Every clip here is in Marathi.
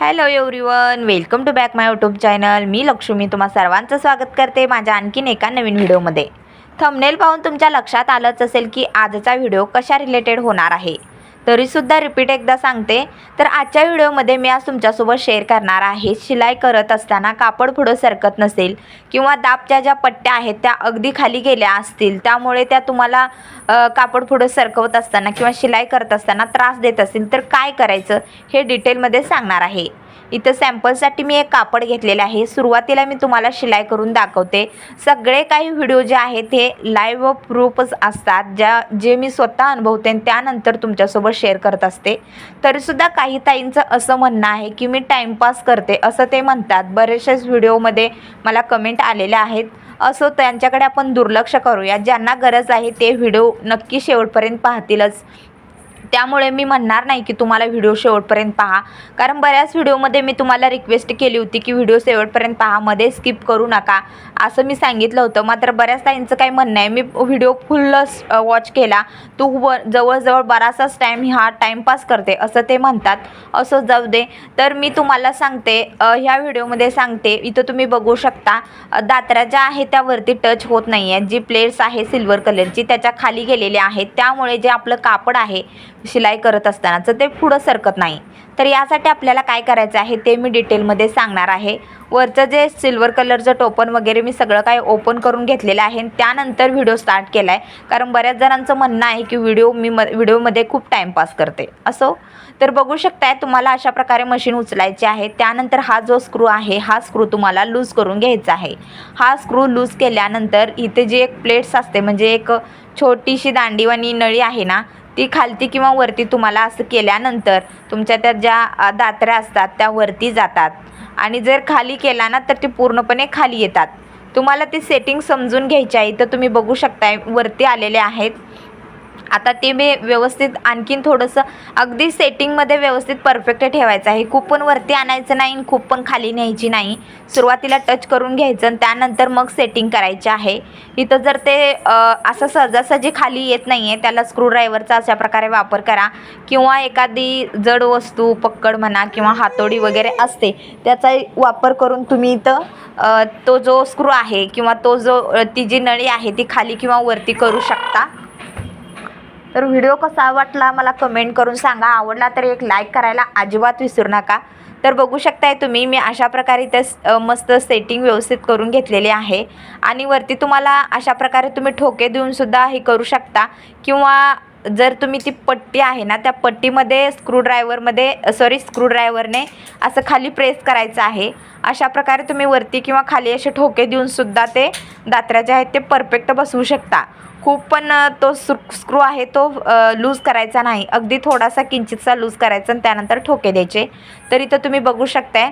Hello everyone welcome to back my YouTube channel मी लक्ष्मी तुम्हा सर्वांचं स्वागत करते माझ्या आणखीन एका नवीन व्हिडिओमध्ये. थंबनेल पाहून तुमच्या लक्षात आलंच असेल की आजचा व्हिडिओ कशा रिलेटेड होणार आहे? तरीसुद्धा रिपीट एकदा सांगते. तर आजच्या व्हिडिओमध्ये मी आज तुमच्यासोबत शेअर करणार आहे. शिलाई करत असताना कापड पुढं सरकत नसेल किंवा दाबच्या ज्या पट्ट्या आहेत त्या अगदी खाली गेल्या असतील त्यामुळे त्या तुम्हाला कापड पुढं सरकवत असताना किंवा शिलाई करत असताना त्रास देत असतील तर काय करायचं हे डिटेलमध्ये सांगणार आहे. इथं सॅम्पलसाठी मी एक कापड घेतलेलं आहे. सुरुवातीला मी तुम्हाला शिलाई करून दाखवते. सगळे काही व्हिडिओ जे आहेत हे लाईव्ह प्रूफच असतात. ज्या जे मी स्वतः अनुभवते आणि त्यानंतर तुमच्यासोबत शेअर करत असते. तरीसुद्धा काही ताईंचं असं म्हणणं आहे की मी टाईमपास करते असं ते म्हणतात. बरेचशाच व्हिडिओमध्ये मला कमेंट आलेल्या आहेत. असं त्यांच्याकडे आपण दुर्लक्ष करूया. ज्यांना गरज आहे ते व्हिडिओ नक्की शेवटपर्यंत पाहतीलच. त्यामुळे मी म्हणणार नाही की तुम्हाला व्हिडिओ शेवटपर्यंत पहा. कारण बऱ्याच व्हिडिओमध्ये मी तुम्हाला रिक्वेस्ट केली होती की व्हिडिओ शेवटपर्यंत पहा. मध्ये स्किप करू नका. असं मी सांगितलं होतं. मात्र बऱ्याच ताईंचं काय म्हणणं आहे. मी व्हिडिओ फुल वॉच केला. तू व जवळजवळ बराचसाच टाईम हा टाईमपास करते. असं ते म्हणतात. असं जाऊ दे. तर मी तुम्हाला सांगते ह्या व्हिडिओमध्ये सांगते. इथं तुम्ही बघू शकता दात्रा ज्या आहेत त्यावरती टच होत नाही आहेत जी प्लेट्स आहे सिल्वर कलरची त्याच्याखाली गेलेल्या आहेत. त्यामुळे जे आपलं कापड आहे शिलाई करत असतानाचं ते पुढं सरकत नाही तर यासाठी आपल्याला काय करायचं आहे ते मी डिटेलमध्ये सांगणार आहे. वरचं जे सिल्वर कलरचं टोपण वगैरे मी सगळं काही ओपन करून घेतलेलं आहे त्यानंतर व्हिडिओ स्टार्ट केला आहे कारण बऱ्याच जणांचं म्हणणं आहे की व्हिडिओ मी म व्हिडिओमध्ये खूप टाईमपास करते. असो? तर बघू शकताय तुम्हाला अशा प्रकारे मशीन उचलायची आहे. त्यानंतर हा जो स्क्रू आहे हा स्क्रू तुम्हाला लूज करून घ्यायचा आहे. हा स्क्रू लूज केल्यानंतर इथे जी एक प्लेट्स असते म्हणजे एक छोटीशी दांडीवानी नळी आहे ना ती खालती किंवा वरती तुम्हाला असं केल्यानंतर तुमच्या त्या ज्या दात्र्या असतात त्या वरती जातात. आणि जर खाली केला ना तर ते पूर्णपणे खाली येतात. तुम्हाला ती सेटिंग समजून घ्यायची आहे तर तुम्ही बघू शकताय वरती आलेले आहेत. आता ते मी व्यवस्थित आणखीन थोडंसं अगदी सेटिंगमध्ये व्यवस्थित परफेक्ट ठेवायचं आहे. खूप पण वरती आणायचं नाही आणि खूप पण खाली न्यायची नाही. सुरुवातीला टच करून घ्यायचं आणि त्यानंतर मग सेटिंग करायचे आहे. इथं जर ते असं सहजासहजी खाली येत नाही आहे त्याला स्क्रूड्रायव्हरचा अशा प्रकारे वापर करा. किंवा एखादी जड वस्तू पक्कड म्हणा किंवा हातोडी वगैरे असते त्याचा वापर करून तुम्ही इथं तो जो स्क्रू आहे किंवा तो जो ती जी नळी आहे ती खाली किंवा वरती करू शकता. तर व्हिडिओ कसा वाटला मला कमेंट करून सांगा. आवडला तर एक लाईक करायला अजिबात विसरू नका. तर बघू शकताय तुम्ही मी अशा प्रकारे इथे स- मस्त सेटिंग व्यवस्थित करून घेतलेली आहे. आणि वरती तुम्हाला अशा प्रकारे तुम्ही ठोके देऊनसुद्धा हे करू शकता. किंवा जर तुम्ही ती पट्टी आहे ना त्या पट्टीमध्ये स्क्रूड्रायव्हरमध्ये सॉरी स्क्रूड्रायव्हरने असं खाली प्रेस करायचं आहे. अशा प्रकारे तुम्ही वरती किंवा खाली असे ठोके देऊनसुद्धा ते दात्र्या जे आहेत ते परफेक्ट बसवू शकता. खूप पण तो स्क्रू आहे तो लूज करायचा नाही. अगदी थोडासा किंचितसा लूज करायचा आणि त्यानंतर ठोके द्यायचे. तर इथं तुम्ही बघू शकताय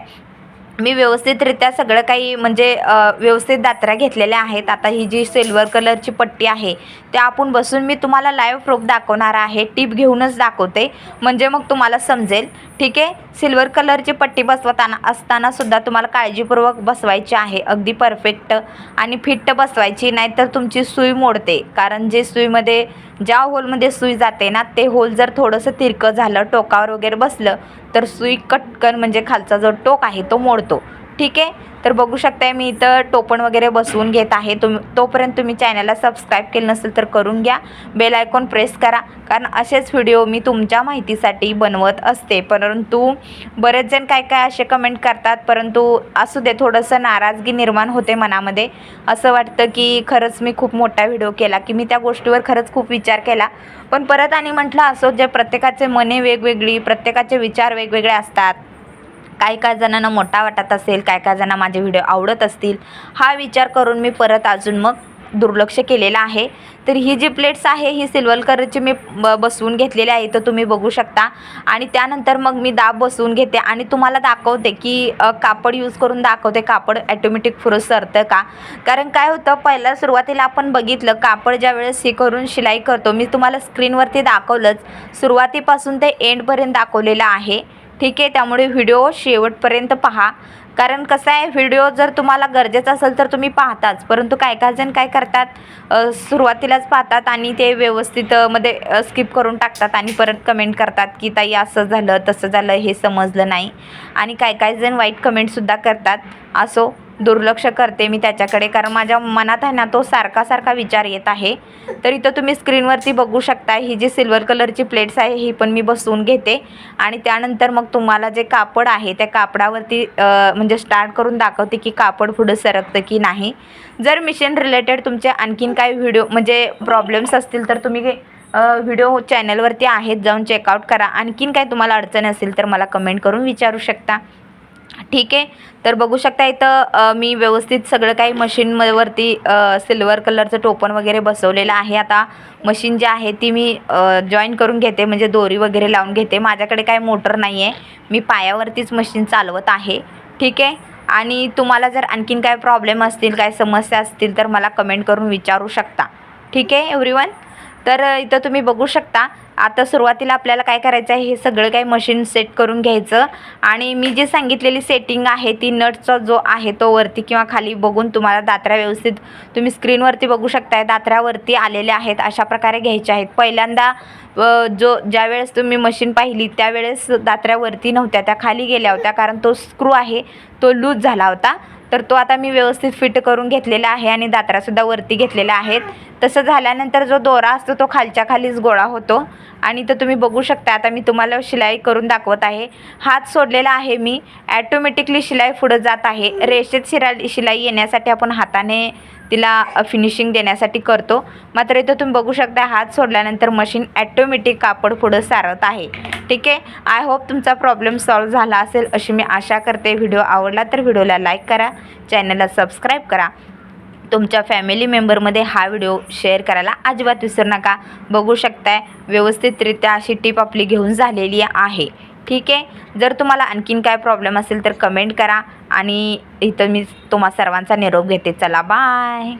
मी व्यवस्थितरित्या सगळं काही म्हणजे व्यवस्थित दात्रा घेतलेल्या आहेत. आता ही जी सिल्वर कलरची पट्टी आहे त्या आपण बसून मी तुम्हाला लाईव्ह प्रूफ दाखवणार आहे. टीप घेऊनच दाखवते. म्हणजे मग तुम्हाला समजेल. ठीक आहे? सिल्वर कलरची पट्टी बसवताना असताना सुद्धा तुम्हाला काळजीपूर्वक बसवायची आहे. अगदी परफेक्ट आणि फिट्ट बसवायची नाहीतर तुमची सुई मोडते. कारण जे सुईमध्ये ज्या होलमध्ये सुई जाते ना ते होल जर थोडंसं तिरकं झालं टोकावर वगैरे बसलं तर सुई कटकन म्हणजे खालचा जो टोक आहे तो मोडतो. ठीक आहे? तर बघू शकताय मी इथं टोपण वगैरे बसवून घेत आहे. तुम तोपर्यंत तुम्ही चॅनलला सबस्क्राईब केलं नसेल तर करून घ्या. बेल आयकॉन प्रेस करा. कारण असेच व्हिडिओ मी तुमच्या माहितीसाठी बनवत असते. परंतु बरेच जण काय काय असे कमेंट करतात परंतु असू दे थोडंसं नाराजगी निर्माण होते मनामध्ये. असं वाटतं की खरंच मी खूप मोठा व्हिडिओ केला की मी त्या गोष्टीवर खरंच खूप विचार केला. पण परत आणि म्हटलं असो जे प्रत्येकाचे मने वेगवेगळी प्रत्येकाचे विचार वेगवेगळे असतात. काही काही जणांना मोठा वाटत असेल काय काय जणांना माझे व्हिडिओ आवडत असतील हा विचार करून मी परत अजून मग दुर्लक्ष केलेलं आहे. तर ही जी प्लेट्स आहे ही सिल्वर कलरची मी ब बसवून घेतलेली आहे तर तुम्ही बघू शकता. आणि त्यानंतर मग मी दाब बसवून घेते आणि तुम्हाला दाखवते की कापड यूज करून दाखवते कापड ॲटोमॅटिक पुरं सरतं का? कारण काय होतं पहिल्या सुरुवातीला आपण बघितलं कापड ज्या वेळेस हे करून शिलाई करतो मी तुम्हाला स्क्रीनवरती दाखवलंच. सुरुवातीपासून ते एंडपर्यंत दाखवलेलं आहे. ठीक आहे त्यामुळे व्हिडिओ शेवटपर्यंत पहा. कारण कसं आहे व्हिडिओ जर तुम्हाला गरजेचा असेल तर तुम्ही पाहताच. परंतु काय काय जण काय करतात सुरुवातीलाच पाहतात आणि ते व्यवस्थित मध्ये स्किप करून टाकतात आणि परत कमेंट करतात की ताई असं झालं तसं झालं हे समजलं नाही. आणि काय काय जण वाईट कमेंटसुद्धा करतात. असो. दुर्लक्ष करते मी त्याच्याकडे. कारण माझ्या मनात आहे ना तो सारखा सारखा विचार येत आहे. तर इथं तुम्ही स्क्रीनवरती बघू शकता ही जी सिल्वर कलरची प्लेट्स आहे ही पण मी बसवून घेते. आणि त्यानंतर मग तुम्हाला जे कापड आहे त्या कापडावरती म्हणजे स्टार्ट करून दाखवते की कापड पुढं सरकतं की नाही. जर मिशन रिलेटेड तुमचे आणखीन काही व्हिडिओ म्हणजे प्रॉब्लेम्स असतील तर तुम्ही व्हिडिओ चॅनलवरती आहेत जाऊन चेकआउट करा. आणखीन काही तुम्हाला अडचण असेल तर मला कमेंट करून विचारू शकता. ठीक आहे. तर बघू शकता इथं मी व्यवस्थित सगळं काही मशीनवरती सिल्वर कलरचं टोपण वगैरे बसवलेलं आहे. आता मशीन जी आहे ती मी जॉईन करून घेते. म्हणजे दोरी वगैरे लावून घेते. माझ्याकडे काय मोटर नाही आहे मी पायावरतीच मशीन चालवत आहे. ठीक आहे? आणि तुम्हाला जर आणखीन काय प्रॉब्लेम असतील काय समस्या असतील तर मला कमेंट करून विचारू शकता. ठीक आहे एव्हरीवन तर इथं तुम्ही बघू शकता. आता सुरुवातीला आपल्याला काय करायचं आहे हे सगळं काही मशीन सेट करून घ्यायचं. आणि मी जी सांगितलेली सेटिंग आहे ती नटचा जो आहे तो वरती किंवा खाली बघून तुम्हाला दात्रा व्यवस्थित तुम्ही स्क्रीनवरती बघू शकताय. दात्र्यावरती आलेले आहेत अशा प्रकारे घ्यायचे आहेत. पहिल्यांदा जो जो ज्यावेळेस तुम्ही मशीन पाहिली त्यावेळेस दात्र्यावरती नव्हत्या त्या खाली गेल्या होत्या. कारण तो स्क्रू आहे तो लूज झाला होता. तर तो आता मी व्यवस्थित फिट करून घेतलेला आहे आणि दात्रासुद्धा वरती घेतलेल्या आहेत. तसं झाल्यानंतर जो दोरा असतो तो खालच्या खालीच गोळा होतो. आणि तर तुम्ही बघू शकता आता मी तुम्हाला शिलाई करून दाखवत आहे. हात सोडलेला आहे मी. ॲटोमॅटिकली शिलाई पुढं जात आहे. रेषेत शिरा शिलाई येण्यासाठी आपण हाताने तिला फिनिशिंग देण्यासाठी करतो. मात्र इथं तुम्ही बघू शकता हात सोडल्यानंतर मशीन ॲटोमॅटिक कापड पुढं सारत आहे. ठीक आहे? आय होप तुमचा प्रॉब्लेम सॉल्व झाला असेल अशी मी आशा करते. व्हिडिओ आवडला तर व्हिडिओला लाईक करा. चॅनलला सबस्क्राईब करा. तुमच्या फॅमिली मेंबरमध्ये हा व्हिडिओ शेअर करायला अजिबात विसरू नका. बघू शकताय व्यवस्थितरित्या अशी टीप आपली घेऊन झालेली आहे. ठीक आहे? जर तुम्हाला आणखीन काय प्रॉब्लेम असेल तर कमेंट करा आणि इथं मी तुम्हा सर्वांचा निरोप घेते. चला बाय